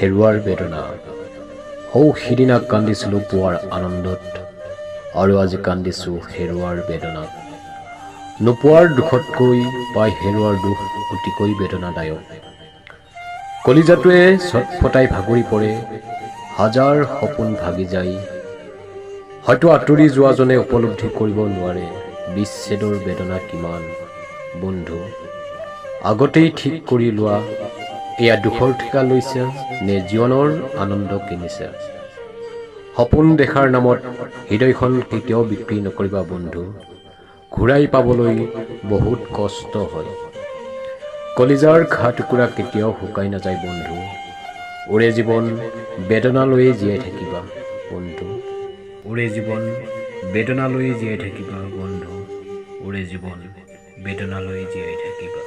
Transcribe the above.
হেৰুৱাৰ বেদনা। সৌ সিদিনা কান্দিছিলোঁ পোৱাৰ আনন্দত আৰু আজি কান্দিছোঁ হেৰুৱাৰ বেদনাত। নোপোৱাৰ দুখতকৈ পাই হেৰুৱাৰ দুখ অতিকৈ বেদনাদায়ক। কলিজাটোৱে ছটফটাই ভাগৰি পৰে হাজাৰ সপোন ভাগি যায়। হয়তো আঁতৰি যোৱাজনে উপলব্ধি কৰিব নোৱাৰে বিচ্ছেদৰ বেদনা কিমান। বন্ধু আগতেই ঠিক কৰি লোৱা এয়া দুখৰ ঠিকা লৈছে নে জীৱনৰ আনন্দ কিনিছে? সপোন দেখাৰ নামত হৃদয়খন কেতিয়াও বিক্ৰী নকৰিবা বন্ধু ঘূৰাই পাবলৈ বহুত কষ্ট হয়। কলিজাৰ ঘা টুকুৰা কেতিয়াও শুকাই নাযায় বন্ধু ওৰে জীৱন বেদনালৈয়ে জীয়াই থাকিবা বন্ধু। ওৰে জীৱন বেদনালৈয়ে জীয়াই থাকিবা বন্ধু ওৰে জীৱন বেদনালৈ জীয়াই থাকিবা।